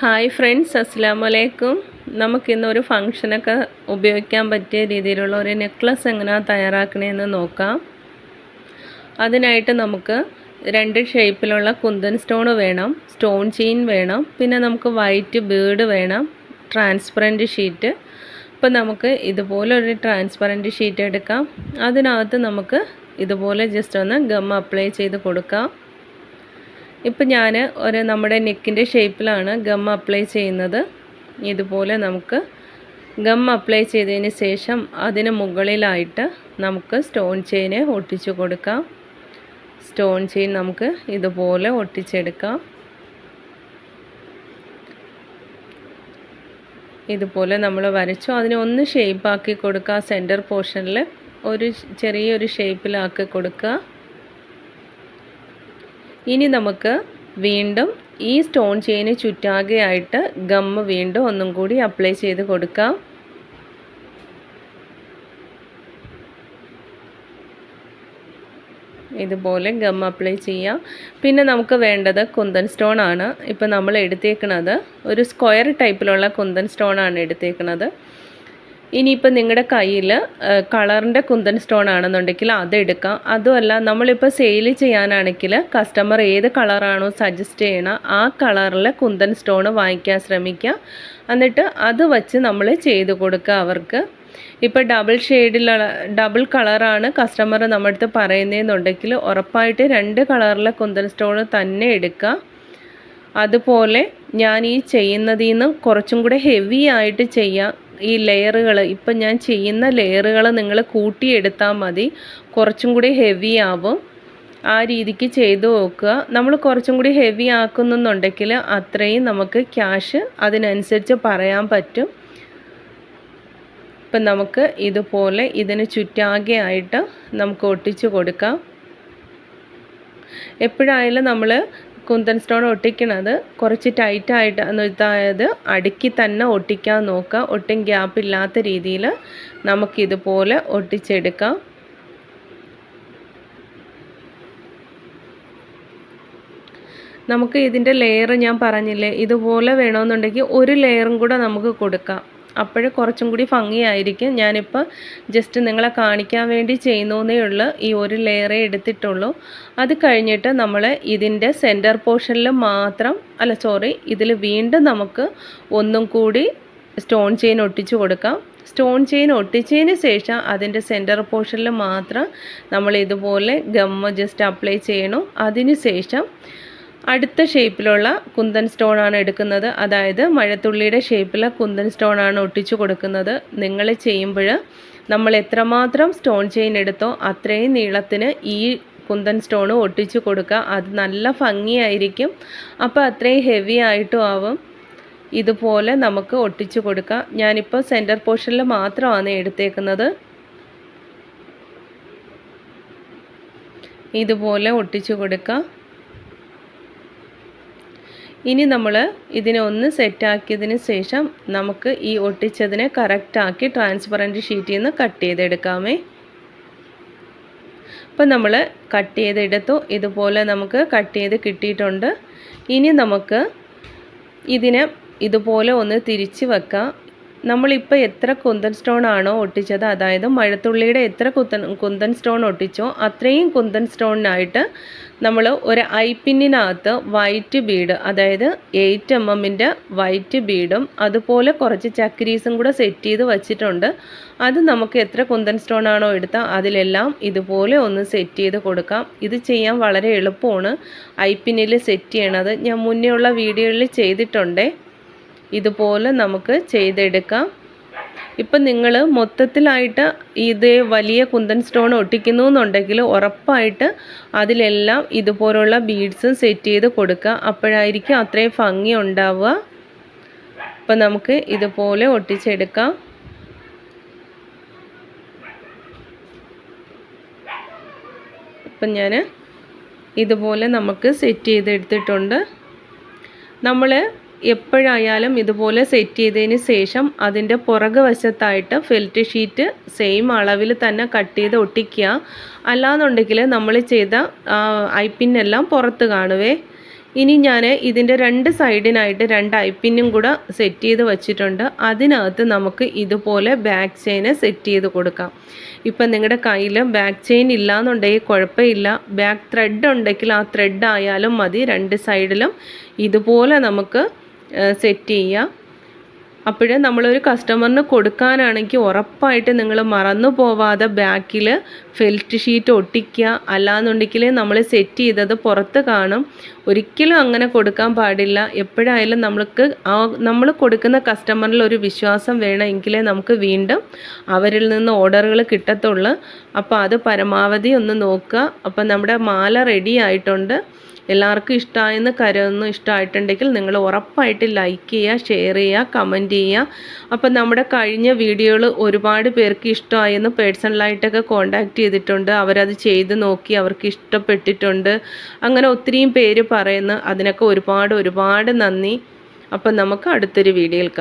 Hi friends അസ്സാം വലൈക്കും നമുക്കിന്നൊരു ഫങ്ഷനൊക്കെ ഉപയോഗിക്കാൻ പറ്റിയ രീതിയിലുള്ള ഒരു നെക്ലസ് എങ്ങനെയാണ് തയ്യാറാക്കണേന്ന് നോക്കാം. അതിനായിട്ട് നമുക്ക് രണ്ട് ഷേപ്പിലുള്ള കുന്തൻ സ്റ്റോൺ വേണം സ്റ്റോൺ ചെയിൻ വേണം പിന്നെ നമുക്ക് വൈറ്റ് ബീഡ് വേണം ട്രാൻസ്പെറന്റ് ഷീറ്റ് ഇപ്പം നമുക്ക് ഇതുപോലൊരു ട്രാൻസ്പെറന്റ് ഷീറ്റ് എടുക്കാം. അതിനകത്ത് നമുക്ക് ഇതുപോലെ ജസ്റ്റ് ഒന്ന് ഗം അപ്ലൈ ചെയ്ത് കൊടുക്കാം. ഇപ്പം ഞാൻ ഒരു നമ്മുടെ നെക്കിന്റെ ഷേപ്പിലാണ് ഗം അപ്ലൈ ചെയ്യുന്നത്. ഇതുപോലെ നമുക്ക് ഗം അപ്ലൈ ചെയ്തതിന് ശേഷം അതിന് മുകളിലായിട്ട് നമുക്ക് സ്റ്റോൺ ചെയിന് ഒട്ടിച്ചു കൊടുക്കാം. സ്റ്റോൺ ചെയിൻ നമുക്ക് ഇതുപോലെ ഒട്ടിച്ചെടുക്കാം. ഇതുപോലെ നമ്മൾ വരച്ചു. അതിനെ ഒന്ന് ഷേപ്പാക്കി കൊടുക്കുക. സെന്റർ പോർഷനിൽ ഒരു ചെറിയൊരു ഷേപ്പിലാക്കി കൊടുക്കുക. ഇനി നമുക്ക് വീണ്ടും ഈ സ്റ്റോൺ ചെയിന് ചുറ്റാകെയായിട്ട് ഗം വീണ്ടും ഒന്നും കൂടി അപ്ലൈ ചെയ്ത് കൊടുക്കാം. ഇതുപോലെ ഗം അപ്ലൈ ചെയ്യാം. പിന്നെ നമുക്ക് വേണ്ടത് കുന്തൻ സ്റ്റോൺ ആണ്. ഇപ്പം നമ്മൾ എടുത്തേക്കുന്നത് ഒരു സ്ക്വയർ ടൈപ്പിലുള്ള കുന്തൻ സ്റ്റോൺ ആണ് എടുത്തേക്കുന്നത് ഇനിയിപ്പോൾ നിങ്ങളുടെ കയ്യിൽ കളറിന്റെ കുന്തൻ സ്റ്റോൺ ആണെന്നുണ്ടെങ്കിൽ അതെടുക്കാം അതുമല്ല നമ്മളിപ്പോൾ സെയിൽ ചെയ്യാനാണെങ്കിൽ കസ്റ്റമർ ഏത് കളറാണോ സജസ്റ്റ് ചെയ്യണം ആ കളറിൽ കുന്തൻ സ്റ്റോൺ വാങ്ങിക്കാൻ ശ്രമിക്കുക എന്നിട്ട് അത് വച്ച് നമ്മൾ ചെയ്ത് കൊടുക്കുക അവർക്ക്. ഇപ്പോൾ ഡബിൾ ഷെയ്ഡിലുള്ള ഡബിൾ കളറാണ് കസ്റ്റമർ നമ്മുടെ അടുത്ത് പറയുന്നതെന്നുണ്ടെങ്കിൽ ഉറപ്പായിട്ട് രണ്ട് കളറിലെ കുന്തൻ സ്റ്റോൺ തന്നെ എടുക്കുക. അതുപോലെ ഞാൻ ഈ ചെയ്യുന്നതിൽ നിന്ന് കുറച്ചും കൂടെ ഹെവി ആയിട്ട് ചെയ്യാം. ഈ ലെയറുകൾ ഇപ്പം ഞാൻ ചെയ്യുന്ന ലെയറുകൾ നിങ്ങൾ കൂട്ടിയെടുത്താൽ മതി. കുറച്ചും കൂടി ഹെവി ആവും. ആ രീതിക്ക് ചെയ്തു നോക്കുക. നമ്മൾ കുറച്ചും കൂടി ഹെവി ആക്കുന്നുണ്ടെങ്കിൽ അത്രയും നമുക്ക് ക്യാഷ് അതിനനുസരിച്ച് പറയാൻ പറ്റും. ഇപ്പം നമുക്ക് ഇതുപോലെ ഇതിന് ചുറ്റാകെ ആയിട്ട് നമുക്ക് ഒട്ടിച്ചു കൊടുക്കാം. എപ്പോഴായാലും നമ്മൾ കുന്തൻ സ്റ്റോൺ ഒട്ടിക്കണത് കുറച്ച് ടൈറ്റായിട്ട് അതായത് അടുക്കി തന്നെ ഒട്ടിക്കാൻ നോക്കുക. ഒട്ടും ഗ്യാപ്പ് ഇല്ലാത്ത രീതിയിൽ നമുക്കിതുപോലെ ഒട്ടിച്ചെടുക്കാം. നമുക്ക് ഇതിന്റെ ലെയർ ഞാൻ പറഞ്ഞില്ലേ? ഇതുപോലെ വേണമെന്നുണ്ടെങ്കിൽ ഒരു ലെയറും കൂടെ നമുക്ക് കൊടുക്കാം. അപ്പോൾ കുറച്ചും കൂടി ഭംഗിയായിരിക്കും. ഞാനിപ്പോൾ ജസ്റ്റ് നിങ്ങളെ കാണിക്കാൻ വേണ്ടി ചെയ്യുന്നതേ ഉള്ളൂ. ഈ ഒരു ലെയറേ എടുത്തിട്ടുള്ളൂ. അത് കഴിഞ്ഞിട്ട് നമ്മൾ ഇതിന്റെ സെന്റർ പോർഷനിൽ മാത്രം അല്ല സോറി ഇതിൽ വീണ്ടും നമുക്ക് ഒന്നും കൂടി സ്റ്റോൺ ചെയിൻ ഒട്ടിച്ചു കൊടുക്കാം. സ്റ്റോൺ ചെയിൻ ഒട്ടിച്ചതിന് ശേഷം അതിന്റെ സെന്റർ പോർഷനിൽ മാത്രം നമ്മൾ ഇതുപോലെ ഗമ്മ ജസ്റ്റ് അപ്ലൈ ചെയ്യണം. അതിന് ശേഷം അടുത്ത ഷേപ്പിലുള്ള കുന്തൻ സ്റ്റോൺ ആണ് എടുക്കുന്നത്. അതായത് മഴത്തുള്ളിയുടെ ഷേപ്പിലെ കുന്തൻ സ്റ്റോൺ ആണ് ഒട്ടിച്ചു കൊടുക്കുന്നത്. നിങ്ങൾ ചെയ്യുമ്പോൾ നമ്മൾ എത്രമാത്രം സ്റ്റോൺ ചെയിൻ എടുത്തോ അത്രയും നീളത്തിന് ഈ കുന്തൻ സ്റ്റോൺ ഒട്ടിച്ചു കൊടുക്കുക. അത് നല്ല ഭംഗിയായിരിക്കും. അപ്പോൾ അത്രയും ഹെവി ആയിട്ടും ആവും. ഇതുപോലെ നമുക്ക് ഒട്ടിച്ചു കൊടുക്കാം ഞാനിപ്പോൾ സെന്റർ പോർഷനിൽ മാത്രമാണ് എടുത്തേക്കുന്നത്. ഇതുപോലെ ഒട്ടിച്ചു കൊടുക്കാം ഇനി നമ്മൾ ഇതിനെ ഒന്ന് സെറ്റാക്കിയതിന് ശേഷം നമുക്ക് ഈ ഒട്ടിച്ചതിനെ കറക്റ്റാക്കി ട്രാൻസ്പെറന്റ് ഷീറ്റിൽ നിന്ന് കട്ട് ചെയ്തെടുക്കാമേ. അപ്പം നമ്മൾ കട്ട് ചെയ്തെടുത്തു. ഇതുപോലെ നമുക്ക് കട്ട് ചെയ്ത് കിട്ടിയിട്ടുണ്ട്. ഇനി നമുക്ക് ഇതിനെ ഇതുപോലെ ഒന്ന് തിരിച്ച് വെക്കാം. നമ്മളിപ്പോൾ എത്ര കുന്തൻ സ്റ്റോൺ ആണോ ഒട്ടിച്ചത്? അതായത് മഴത്തുള്ളിയുടെ എത്ര കുത്തൻ കുന്തൻ സ്റ്റോൺ ഒട്ടിച്ചോ അത്രയും കുന്തൻ സ്റ്റോണിനായിട്ട് നമ്മൾ ഒരു ഐ പിന്നിനകത്ത് വൈറ്റ് ബീഡ് അതായത് എയ്റ്റ് എം എമ്മിന്റെ വൈറ്റ് ബീഡും അതുപോലെ കുറച്ച് ചക്രീസും കൂടെ സെറ്റ് ചെയ്ത് വച്ചിട്ടുണ്ട്. അത് നമുക്ക് എത്ര കുന്തൻ സ്റ്റോൺ ആണോ എടുത്താൽ അതിലെല്ലാം ഇതുപോലെ ഒന്ന് സെറ്റ് ചെയ്ത് കൊടുക്കാം. ഇത് ചെയ്യാൻ വളരെ എളുപ്പമാണ്. ഐ പിന്നിൽ സെറ്റ് ചെയ്യണത്. ഞാൻ മുന്നേ ഉള്ള വീഡിയോയിൽ ചെയ്തിട്ടുണ്ടേ. ഇതുപോലെ നമുക്ക് ചെയ്തെടുക്കാം. ഇപ്പം നിങ്ങൾ മൊത്തത്തിലായിട്ട് ഇത് വലിയ കുന്തൻ സ്റ്റോൺ ഒട്ടിക്കുന്നു എന്നുണ്ടെങ്കിൽ ഉറപ്പായിട്ട് അതിലെല്ലാം ഇതുപോലുള്ള ബീഡ്സും സെറ്റ് ചെയ്ത് കൊടുക്കുക. അപ്പോഴായിരിക്കും അത്രയും ഭംഗി ഉണ്ടാവുക. അപ്പം നമുക്ക് ഇതുപോലെ ഒട്ടിച്ചെടുക്കാം. ഇപ്പം ഞാൻ ഇതുപോലെ നമുക്ക് സെറ്റ് ചെയ്തെടുത്തിട്ടുണ്ട്. നമ്മൾ എപ്പോഴായാലും ഇതുപോലെ സെറ്റ് ചെയ്തതിന് ശേഷം അതിന്റെ പുറക് വശത്തായിട്ട് ഫെൽറ്റ് ഷീറ്റ് സെയിം അളവിൽ തന്നെ കട്ട് ചെയ്ത് ഒട്ടിക്കുക. അല്ലാന്നുണ്ടെങ്കിൽ നമ്മൾ ചെയ്ത ഐ പിന്നെല്ലാം പുറത്ത് കാണുവേ. ഇനി ഞാൻ ഇതിന്റെ രണ്ട് സൈഡിനായിട്ട് രണ്ട് ഐപ്പിന്നും കൂടെ സെറ്റ് ചെയ്ത് വച്ചിട്ടുണ്ട്. അതിനകത്ത് നമുക്ക് ഇതുപോലെ ബാക്ക് ചെയിന് സെറ്റ് ചെയ്ത് കൊടുക്കാം. ഇപ്പം നിങ്ങളുടെ കയ്യിൽ ബാക്ക് ചെയിൻ ഇല്ലാന്നുണ്ടെങ്കിൽ കുഴപ്പമില്ല. ബാക്ക് ത്രെഡ് ഉണ്ടെങ്കിൽ ആ ത്രെഡ് ആയാലും മതി. രണ്ട് സൈഡിലും ഇതുപോലെ നമുക്ക് സെറ്റ് ചെയ്യുക അപ്പോൾ നമ്മളൊരു കസ്റ്റമറിന് കൊടുക്കാനാണെങ്കിൽ ഉറപ്പായിട്ട് നിങ്ങൾ മറന്നു പോവാതെ ബാക്കിൽ ഫെൽറ്റ് ഷീറ്റ് ഒട്ടിക്കുക അല്ലാന്നുണ്ടെങ്കിൽ നമ്മൾ സെറ്റ് ചെയ്തത് പുറത്ത് കാണും. ഒരിക്കലും അങ്ങനെ കൊടുക്കാൻ പാടില്ല. എപ്പോഴായാലും നമ്മൾക്ക് ആ നമ്മൾ കൊടുക്കുന്ന കസ്റ്റമറിൽ ഒരു വിശ്വാസം വേണമെങ്കിലേ നമുക്ക് വീണ്ടും അവരിൽ നിന്ന് ഓർഡറുകൾ കിട്ടത്തുള്ളൂ. അപ്പോൾ അത് പരമാവധി ഒന്ന് നോക്കുക. അപ്പോൾ നമ്മുടെ മാല റെഡി ആയിട്ടുണ്ട്. എല്ലാവർക്കും ഇഷ്ടമായെന്ന് കരുതുന്നു ഇഷ്ടമായിട്ടുണ്ടെങ്കിൽ നിങ്ങൾ ഉറപ്പായിട്ട് ലൈക്ക് ചെയ്യുക ഷെയർ ചെയ്യുക കമന്റ് ചെയ്യുക. അപ്പം നമ്മുടെ കഴിഞ്ഞ വീഡിയോകൾ ഒരുപാട് പേർക്ക് ഇഷ്ടമായെന്ന് പേഴ്സണലായിട്ടൊക്കെ കോണ്ടാക്ട് ചെയ്തിട്ടുണ്ട്. അവരത് ചെയ്ത് നോക്കി അവർക്ക് ഇഷ്ടപ്പെട്ടിട്ടുണ്ട്. അങ്ങനെ ഒത്തിരിയും പേര് പറയുന്നു. അതിനൊക്കെ ഒരുപാട് ഒരുപാട് നന്ദി. അപ്പം നമുക്ക് അടുത്തൊരു വീഡിയോയിൽ കാണാം.